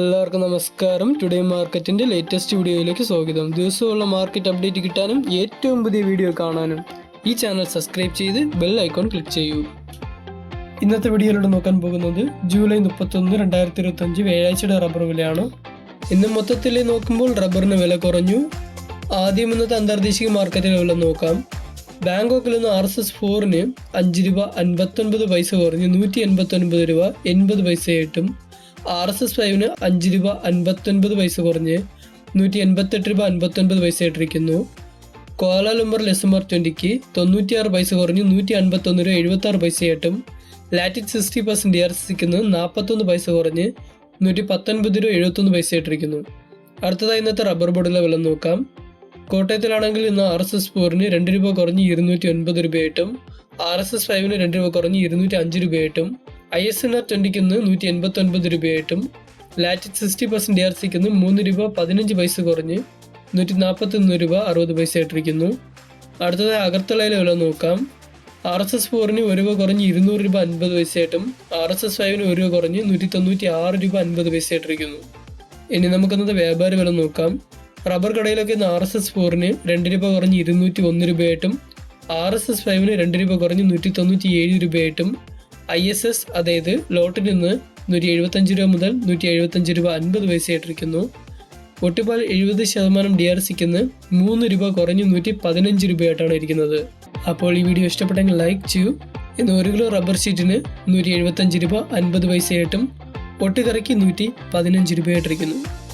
എല്ലാവർക്കും നമസ്കാരം. ടുഡേ മാർക്കറ്റിന്റെ ലേറ്റസ്റ്റ് വീഡിയോയിലേക്ക് സ്വാഗതം. ദിവസമുള്ള മാർക്കറ്റ് അപ്ഡേറ്റ് കിട്ടാനും ഏറ്റവും പുതിയ വീഡിയോ കാണാനും ഈ ചാനൽ സബ്സ്ക്രൈബ് ചെയ്ത് ബെൽ ഐക്കോൺ ക്ലിക്ക് ചെയ്യൂ. ഇന്നത്തെ വീഡിയോയിലൂടെ നോക്കാൻ പോകുന്നത് ജൂലൈ മുപ്പത്തൊന്ന് രണ്ടായിരത്തി ഇരുപത്തി അഞ്ച് വ്യാഴാഴ്ചയുടെ റബ്ബർ വിലയാണ്. ഇന്ന് മൊത്തത്തിൽ നോക്കുമ്പോൾ റബ്ബറിന് വില കുറഞ്ഞു. ആദ്യം ഇന്നത്തെ അന്തർദേശീയ മാർക്കറ്റിലെ വില നോക്കാം. ബാങ്കോക്കിൽ നിന്ന് ആർ എസ് എസ് ഫോറിന് അഞ്ച് രൂപ അൻപത്തൊൻപത് പൈസ കുറഞ്ഞ് നൂറ്റി എൺപത്തൊൻപത് രൂപ എൺപത് പൈസയായിട്ടും ആർ എസ് എസ് ഫൈവിന് അഞ്ച് രൂപ അൻപത്തൊൻപത് പൈസ കുറഞ്ഞ് നൂറ്റി എൺപത്തെട്ട് രൂപ അൻപത്തൊൻപത് പൈസ ഇട്ടിരിക്കുന്നു. കോലാലുംബർ ലെസുമാർ ട്വന്റിക്ക് തൊണ്ണൂറ്റിയാറ് പൈസ കുറഞ്ഞ് നൂറ്റി അൻപത്തൊന്ന് രൂപ എഴുപത്താറ് പൈസയായിട്ടും latex sixty percent D R S സിക്ക് നാൽപ്പത്തൊന്ന് പൈസ കുറഞ്ഞ് നൂറ്റി പത്തൊൻപത് രൂപ എഴുപത്തൊന്ന് പൈസ ഇട്ടിരിക്കുന്നു. അടുത്തതായി ഇന്നത്തെ റബ്ബർ ബോർഡിലെ വില നോക്കാം. കോട്ടയത്തിലാണെങ്കിൽ ഇന്ന് ആർ എസ് എസ് ഫോറിന് രണ്ട് രൂപ കുറഞ്ഞ് ഇരുന്നൂറ്റി ഒൻപത് രൂപയായിട്ടും ആർ എസ് എസ് ഫൈവിന് രണ്ട് രൂപ കുറഞ്ഞ് ഇരുന്നൂറ്റി അഞ്ച് രൂപയായിട്ടും ഐ എസ് എൻ ആർ ട്വന്റിക്ക് ഇന്ന് നൂറ്റി എൺപത്തി ഒൻപത് രൂപയായിട്ടും latex sixty percent D R സിക്ക് ഇന്ന് മൂന്ന് രൂപ പതിനഞ്ച് പൈസ കുറഞ്ഞ് നൂറ്റി നാൽപ്പത്തി ഒന്ന് രൂപ അറുപത് പൈസ ഇട്ടിരിക്കുന്നു അടുത്തതായി അഗർത്തലയിലെ വില നോക്കാം. ആർ എസ് എസ് ഫോറിന് ഒരു രൂപ കുറഞ്ഞ് ഇരുന്നൂറ് രൂപ അൻപത് പൈസയായിട്ടും ആർ എസ് എസ് ഫൈവിന് ഒരു രൂപ കുറഞ്ഞ് നൂറ്റി തൊണ്ണൂറ്റി ആറ് രൂപ അൻപത് പൈസ ഇട്ടിരിക്കുന്നു ഇനി നമുക്കിന്നത് വ്യാപാര വില നോക്കാം. റബ്ബർ കടയിലൊക്കെ ഇന്ന് ആർ എസ് എസ് ഫോറിന് രണ്ട് രൂപ കുറഞ്ഞ് ഇരുന്നൂറ്റി ഒന്ന് രൂപയായിട്ടും ആർ എസ് എസ് ഫൈവിന് രണ്ട് രൂപ കുറഞ്ഞ് നൂറ്റി തൊണ്ണൂറ്റി ഏഴ് രൂപയായിട്ടും ഐ എസ് എസ് അതായത് ലോട്ടിൽ നിന്ന് നൂറ്റി എഴുപത്തഞ്ച് രൂപ മുതൽ നൂറ്റി എഴുപത്തഞ്ച് രൂപ അൻപത് പൈസ ഇട്ടിരിക്കുന്നു ഒട്ടുപാൽ എഴുപത് ശതമാനം ഡി ആർ സിക്ക് മൂന്ന് രൂപ കുറഞ്ഞ് നൂറ്റി പതിനഞ്ച് രൂപയായിട്ടാണ് ഇരിക്കുന്നത്. അപ്പോൾ ഈ വീഡിയോ ഇഷ്ടപ്പെട്ടെങ്കിൽ ലൈക്ക് ചെയ്യൂ. ഇന്ന് ഒരു കിലോ റബ്ബർ ഷീറ്റിന് നൂറ്റി എഴുപത്തഞ്ച് രൂപ അൻപത് പൈസയായിട്ടും ഒട്ടുകറിക്ക് നൂറ്റി പതിനഞ്ച് രൂപയായിട്ടിരിക്കുന്നു.